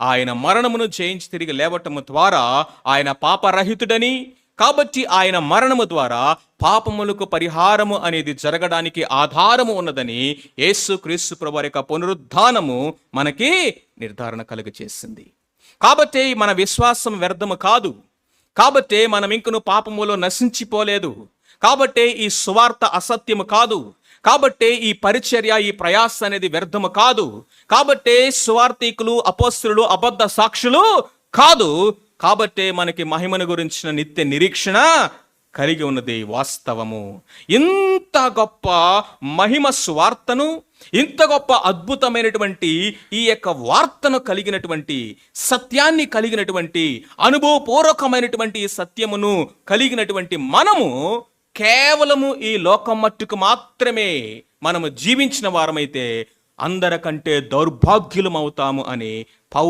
ఆయన మరణమును జయించి తిరిగి లేవటము ద్వారా ఆయన పాపరహితుడని కాబట్టి ఆయన మరణము ద్వారా పాపములకు పరిహారము అనేది జరగడానికి ఆధారము ఉన్నదని యేసు క్రీస్తు ప్రభు యొక్క పునరుద్ధానము మనకి నిర్ధారణ కలుగచేసింది కాబట్టి మన విశ్వాసం వ్యర్థము కాదు. కాబట్టే మనం ఇంకను పాపములో నశించిపోలేదు. కాబట్టే ఈ సువార్త అసత్యము కాదు. కాబట్టే ఈ పరిచర్య ఈ ప్రయాస అనేది వ్యర్థము కాదు. కాబట్టే స్వార్థికులు అపోస్తులు అబద్ధ సాక్షులు కాదు. కాబట్టే మనకి మహిమను గురించిన నిత్య నిరీక్షణ కలిగి ఉన్నది వాస్తవము. ఇంత గొప్ప మహిమ స్వార్థను ఇంత గొప్ప అద్భుతమైనటువంటి ఈ యొక్క వార్తను కలిగినటువంటి సత్యాన్ని కలిగినటువంటి అనుభవపూర్వకమైనటువంటి ఈ సత్యమును కలిగినటువంటి మనము కేవలము ఈ లోకం మట్టుకు మాత్రమే మనము జీవించిన వారమైతే అందరికంటే దౌర్భాగ్యులమవుతాము అని పౌరు